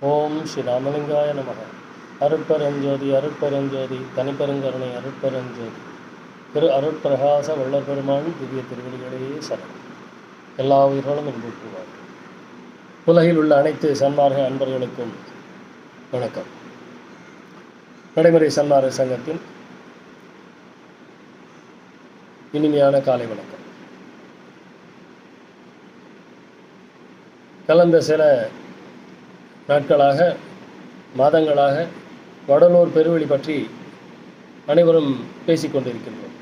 ஓம் ஸ்ரீ ராமலிங்காய நமக. அருட்பெருஞ்சோதி அருட்பெருஞ்சோதி தனிப்பெருங்கருணை அருட்பெருஞ்சோதி. திரு அருட்பிரகாச வள்ளல் பெருமான் திவ்ய திருவடிகளே சரணம். எல்லா உயிர்களும் இன்புற்றுவார் உலகில் உள்ள அனைத்து சன்மார்க அன்பர்களுக்கும் வணக்கம். நடைமுறை சன்மார்க சங்கத்தின் இனிமையான காலை வணக்கம். கலந்த சில நாட்களாக மாதங்களாக வடலூர் பெருவெளி பற்றி அனைவரும் பேசிக்கொண்டிருக்கின்றோம்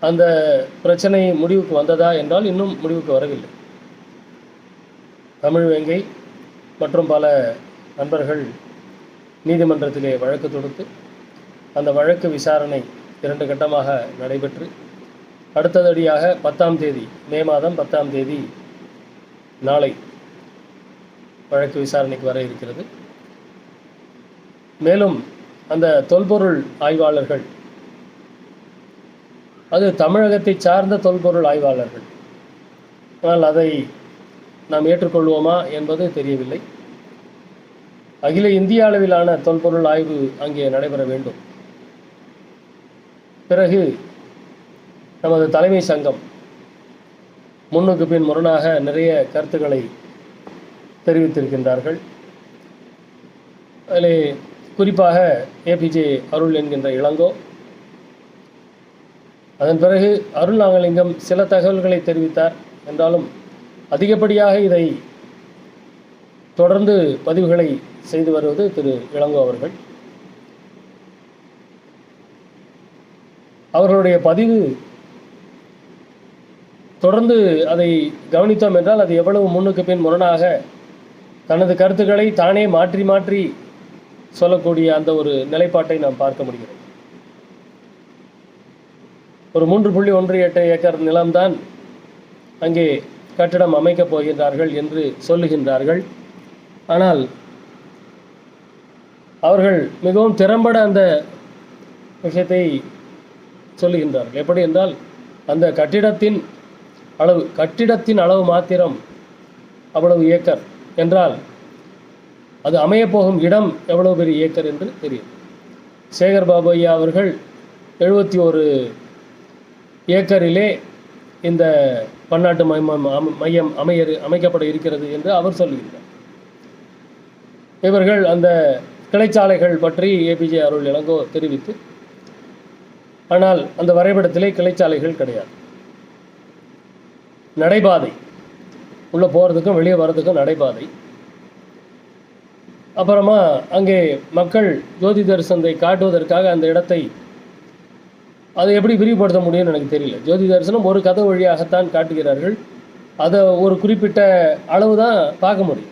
அந்த பிரச்சனை முடிவுக்கு வந்ததா என்றால் இன்னும் முடிவுக்கு வரவில்லை. தமிழ் வேங்கை மற்றும் பல நண்பர்கள் நீதிமன்றத்திலே வழக்கு தொடுத்து அந்த வழக்கு விசாரணை இரண்டு கட்டமாக நடைபெற்று அடுத்ததடியாக பத்தாம் தேதி மே மாதம் பத்தாம் தேதி நாளை வழக்கு விசாரணைக்கு வர இருக்கிறது. மேலும் அந்த தொல்பொருள் ஆய்வாளர்கள் அது தமிழகத்தை சார்ந்த தொல்பொருள் ஆய்வாளர்கள். ஆனால் அதை நாம் ஏற்றுக்கொள்வோமா என்பது தெரியவில்லை. அகில இந்திய அளவிலான தொல்பொருள் ஆய்வு அங்கே நடைபெற வேண்டும். பிறகு நமது தலைமை சங்கம் முன்னுக்கு பின் முரணாக நிறைய கருத்துக்களை தெரிவித்திருக்கின்றார்கள். அதில் குறிப்பாக ஏபிஜே அருள் என்கின்ற இளங்கோ. அதன் பிறகு அருள் நாகலிங்கம் சில தகவல்களை தெரிவித்தார். என்றாலும் அதிகப்படியாக இதை தொடர்ந்து பதிவுகளை செய்து வருவது திரு இளங்கோ அவர்கள். அவர்களுடைய பதிவு தொடர்ந்து அதை கவனித்தோம் என்றால் அது எவ்வளவு முன்னுக்கு பின் முரணாக தனது கருத்துக்களை தானே மாற்றி மாற்றி சொல்லக்கூடிய அந்த ஒரு நிலைப்பாட்டை நாம் பார்க்க முடிகிறது. ஒரு மூன்று புள்ளி ஒன்று எட்டு ஏக்கர் நிலம்தான் அங்கே கட்டிடம் அமைக்கப் போகின்றார்கள் என்று சொல்லுகின்றார்கள். ஆனால் அவர்கள் மிகவும் திறம்பட அந்த விஷயத்தை சொல்லுகின்றார்கள். எப்படி என்றால் அந்த கட்டிடத்தின் அளவு கட்டிடத்தின் அளவு மாத்திரம் அவ்வளவு ஏக்கர். என்றால் அது அமையப்போகும் இடம் எவ்வளவு பெரிய ஏக்கர் என்று தெரியும். சேகர் பாபு ஐயா அவர்கள் எழுபத்தி ஒரு ஏக்கரிலே இந்த பன்னாட்டு மையம் மையம் அமைய அமைக்கப்பட இருக்கிறது என்று அவர் சொல்லுகின்றார். இவர்கள் அந்த கிளைச்சாலைகள் பற்றி ஏபிஜே அருள் இளங்கோ தெரிவித்து ஆனால் அந்த வரைபடத்திலே கிளைச்சாலைகள் கிடையாது. நடைபாதை உள்ளே போகிறதுக்கும் வெளியே வர்றதுக்கும் நடைபாதை. அப்புறமா அங்கே மக்கள் ஜோதி தரிசனத்தை காட்டுவதற்காக அந்த இடத்தை அதை எப்படி விரிவுபடுத்த முடியும்னு எனக்கு தெரியல. ஜோதி தரிசனம் ஒரு கதை வழியாகத்தான் காட்டுகிறார்கள். அதை ஒரு குறிப்பிட்ட அளவு தான் பார்க்க முடியும்.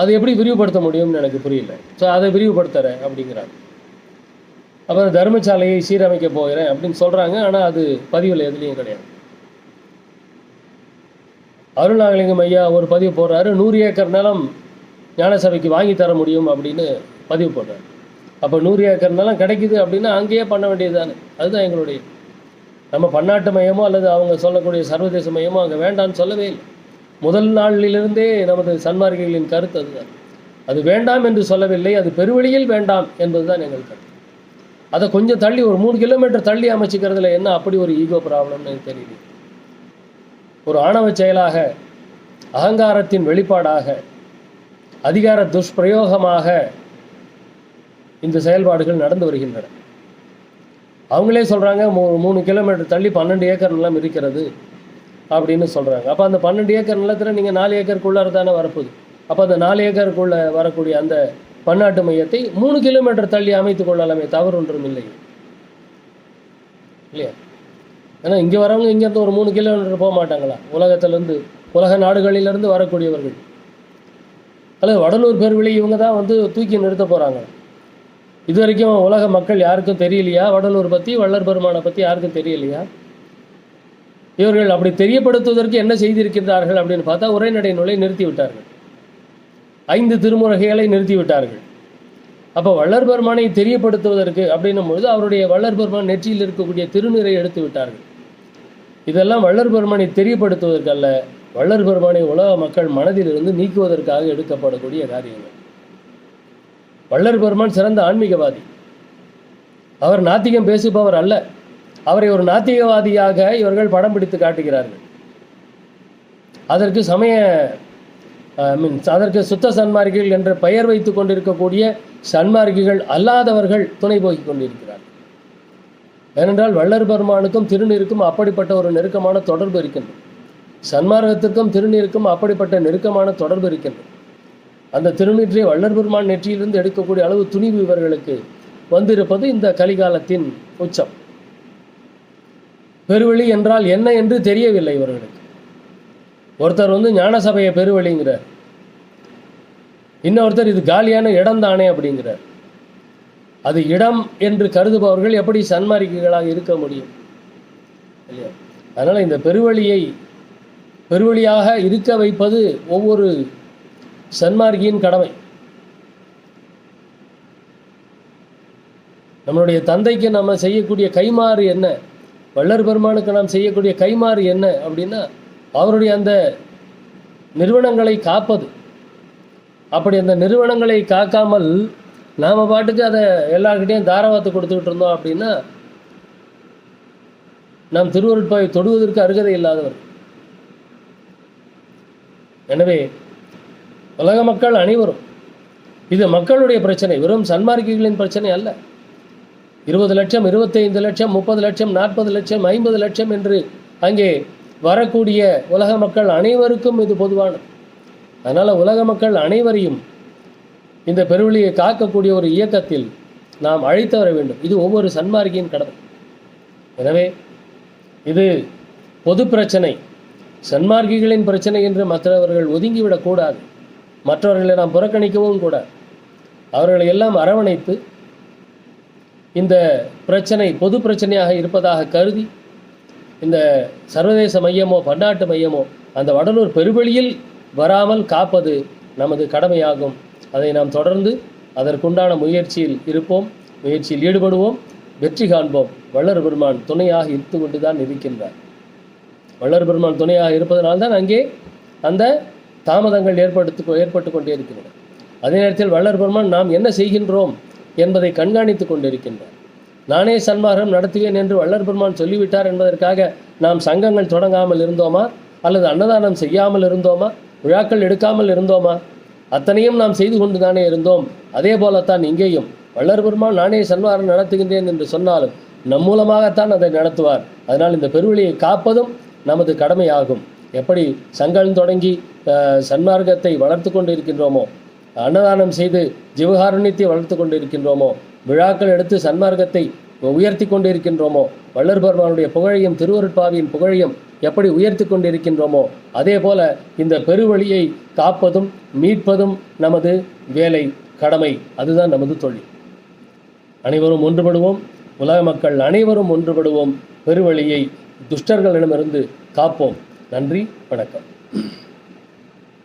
அதை எப்படி விரிவுபடுத்த முடியும்னு எனக்கு புரியல. ஸோ அதை விரிவுபடுத்துகிறேன் அப்படிங்கிறாங்க அப்புறம் தர்மசாலையை சீரமைக்க போகிறேன் அப்படின்னு சொல்கிறாங்க ஆனால் அது பதிவில் எதுலேயும் கிடையாது. அருணாகலிங்கம் ஐயா ஒரு பதிவு போடுறாரு நூறு ஏக்கர் நிலம் ஞானசபைக்கு வாங்கி தர முடியும் அப்படின்னு பதிவு போடுறாரு. அப்போ நூறு ஏக்கர் நிலம் கிடைக்குது அப்படின்னா அங்கேயே பண்ண வேண்டியது தானே அதுதான் எங்களுடைய நம்ம பன்னாட்டு மையமோ அல்லது அவங்க சொல்லக்கூடிய சர்வதேச மையமோ அங்கே வேண்டாம்னு சொல்லவே இல்லை. முதல் நாளிலிருந்தே நமது சன்மார்க்கிகளின் கருத்து அதுதான். அது வேண்டாம் என்று சொல்லவில்லை அது பெருவழியில் வேண்டாம் என்பதுதான் எங்கள் கருத்து. அதை கொஞ்சம் தள்ளி ஒரு மூணு கிலோமீட்டர் தள்ளி அமைச்சிக்கிறதுல என்ன அப்படி ஒரு ஈகோ ப்ராப்ளம்னு எனக்கு தெரியல ஒரு ஆணவ செயலாக அகங்காரத்தின் வெளிப்பாடாக அதிகார துஷ்பிரயோகமாக இந்த செயல்பாடுகள் நடந்து வருகின்றன. அவங்களே சொல்கிறாங்க மூ மூணு கிலோமீட்டர் தள்ளி பன்னெண்டு ஏக்கர் நிலம் இருக்கிறது அப்படின்னு சொல்கிறாங்க அப்போ அந்த பன்னெண்டு ஏக்கர் நிலத்தில் நீங்கள் நாலு ஏக்கருக்குள்ளார தானே வரப்போகுது. அப்போ அந்த நாலு ஏக்கருக்குள்ளே வரக்கூடிய அந்த பன்னாட்டு மையத்தை மூணு கிலோமீட்டர் தள்ளி அமைத்துக் கொள்ளலாமே தவறு ஒன்றும் இல்லை. இல்லையா? ஏன்னா இங்கே வரவங்க இங்கேருந்து ஒரு மூணு கிலோமீட்டர் போக மாட்டாங்களா? உலகத்திலேருந்து உலக நாடுகளிலிருந்து வரக்கூடியவர்கள். அல்லது வடலூர் பேர்வழி இவங்க தான் வந்து தூக்கி நிறுத்த போகிறாங்க இது வரைக்கும் உலக மக்கள் யாருக்கும் தெரியலையா? வடலூர் பற்றி வள்ளர் பெருமானை பற்றி யாருக்கும் தெரியலையா? இவர்கள் அப்படி தெரியப்படுத்துவதற்கு என்ன செய்திருக்கிறார்கள் அப்படின்னு பார்த்தா உரைநடை நூலை நிறுத்தி விட்டார்கள். ஐந்து திருமுறைகளை நிறுத்தி விட்டார்கள். அப்போ வள்ளல் பெருமானை தெரியப்படுத்துவதற்கு அப்படின்னும் பொழுது அவருடைய வள்ளல் பெருமான் நெற்றியில் இருக்கக்கூடிய திருநீரை எடுத்து விட்டார்கள். இதெல்லாம் வள்ளர் பெருமானை தெரியப்படுத்துவதற்கல்ல. வள்ளர் பெருமானை உலக மக்கள் மனதிலிருந்து நீக்குவதற்காக எடுக்கப்படக்கூடிய காரியங்கள். வள்ளர் பெருமான் சிறந்த ஆன்மீகவாதி. அவர் நாத்திகம் பேசுபவர் அல்ல. அவரை ஒரு நாத்திகவாதியாக இவர்கள் படம் பிடித்து காட்டுகிறார்கள். அதற்கு சமய மீன்ஸ் அதற்கு சுத்த சன்மார்க்கிகள் என்ற பெயர் வைத்து கொண்டிருக்கக்கூடிய சன்மார்க்கிகள் அல்லாதவர்கள் துணை போகிக் கொண்டிருக்கிறார்கள். ஏனென்றால் வள்ளர் பெருமானுக்கும் திருநீருக்கும் அப்படிப்பட்ட ஒரு நெருக்கமான தொடர்பு இருக்கின்றது. சன்மார்க்கத்திற்கும் திருநீருக்கும் அப்படிப்பட்ட நெருக்கமான தொடர்பு இருக்கின்றது. அந்த திருநீற்றை வள்ளர் பெருமான் நெற்றியிலிருந்து எடுக்கக்கூடிய அளவு துணிவு இவர்களுக்கு வந்திருப்பது இந்த கலிகாலத்தின் உச்சம். பெருவழி என்றால் என்ன என்று தெரியவில்லை இவர்களுக்கு. ஒருத்தர் வந்து ஞானசபையை பெருவழிங்கிறார். இன்னொருத்தர் இது காலியான இடம் தானே அப்படிங்கிறார். அது இடம் என்று கருதுபவர்கள் எப்படி சன்மார்க்கிகளாக இருக்க முடியும்? இல்லையா? அதனால் இந்த பெருவழியை பெருவழியாக இருக்க வைப்பது ஒவ்வொரு சன்மார்க்கியின் கடமை. நம்மளுடைய தந்தைக்கு நம்ம செய்யக்கூடிய கைமாறு என்ன? வள்ளர் பெருமானுக்கு நாம் செய்யக்கூடிய கைமாறு என்ன அப்படின்னா அவருடைய அந்த நிறுவனங்களை காப்பது. அப்படி அந்த நிறுவனங்களை காக்காமல் நாம் பாட்டுக்கு அதை எல்லார்கிட்டையும் தாராவாத்து கொடுத்துக்கிட்டு இருந்தோம் அப்படின்னா நாம் திருவருட்பாவை தொடுவதற்கு அருகதை இல்லாதவர். எனவே உலக மக்கள் அனைவரும் இது மக்களுடைய பிரச்சனை வெறும் சன்மார்க்கிகளின் பிரச்சனை அல்ல. இருபது லட்சம் இருபத்தைந்து லட்சம் முப்பது லட்சம் நாற்பது லட்சம் ஐம்பது லட்சம் என்று அங்கே வரக்கூடிய உலக மக்கள் அனைவருக்கும் இது பொதுவானது. அதனால் உலக மக்கள் அனைவரையும் இந்த பெருவெளியை காக்கக்கூடிய ஒரு இயக்கத்தில் நாம் அழைத்து வர வேண்டும். இது ஒவ்வொரு சன்மார்க்கியின் கடமை. எனவே இது பொது பிரச்சனை. சன்மார்க்கிகளின் பிரச்சனை என்று மற்றவர்கள் ஒதுங்கிவிடக்கூடாது மற்றவர்களை நாம் புறக்கணிக்கவும் கூடாது. அவர்களை எல்லாம் அரவணைத்து இந்த பிரச்சனை பொது பிரச்சனையாக இருப்பதாக கருதி இந்த சர்வதேச மையமோ பன்னாட்டு மையமோ அந்த வடலூர் பெருவெளியில் வராமல் காப்பது நமது கடமையாகும். அதை நாம் தொடர்ந்து அதற்குண்டான முயற்சியில் இருப்போம் முயற்சியில் ஈடுபடுவோம் வெற்றி காண்போம். வள்ளர் பெருமான் துணையாக இருந்து கொண்டு தான் இருக்கின்றார். வள்ளர் பெருமான் துணையாக இருப்பதனால்தான் அங்கே அந்த தாமதங்கள் ஏற்படுத்து ஏற்பட்டு கொண்டே இருக்கின்றன அதே நேரத்தில் வள்ளர் பெருமான் நாம் என்ன செய்கின்றோம் என்பதை கண்காணித்து கொண்டிருக்கின்றார். நானே சன்மார்க்கம் நடத்துவேன் என்று வள்ளர் பெருமான் சொல்லிவிட்டார் என்பதற்காக நாம் சங்கங்கள் தொடங்காமல் இருந்தோமா? அல்லது அன்னதானம் செய்யாமல் இருந்தோமா? விழாக்கள் எடுக்காமல் இருந்தோமா? அத்தனையும் நாம் செய்து கொண்டு தானே இருந்தோம். அதே போலத்தான் இங்கேயும். வள்ளர் பெருமான் நானே சன்மார்க்கம் நடத்துகின்றேன் என்று சொன்னாலும் நம் மூலமாகத்தான் அதை நடத்துவார். அதனால் இந்த பெருவழியை காப்பதும் நமது கடமையாகும். எப்படி சங்கம் தொடங்கி சன்மார்க்கத்தை வளர்த்து கொண்டு இருக்கின்றோமோ அன்னதானம் செய்து ஜீவகாருண்யத்தை வளர்த்து கொண்டு இருக்கின்றோமோ விழாக்கள் எடுத்து சன்மார்க்கத்தை உயர்த்தி கொண்டு இருக்கின்றோமோ வள்ளர் பெருமானுடைய புகழையும் திருவருட்பாவியின் புகழையும் எப்படி உயர்த்தி கொண்டு இருக்கின்றோமோ அதே போல இந்த பெருவழியை காப்பதும் மீட்பதும் நமது வேலை கடமை. அதுதான் நமது தொழில். அனைவரும் ஒன்றுபடுவோம். உலக மக்கள் அனைவரும் ஒன்றுபடுவோம். பெருவழியை துஷ்டர்களிடமிருந்து காப்போம். நன்றி வணக்கம்.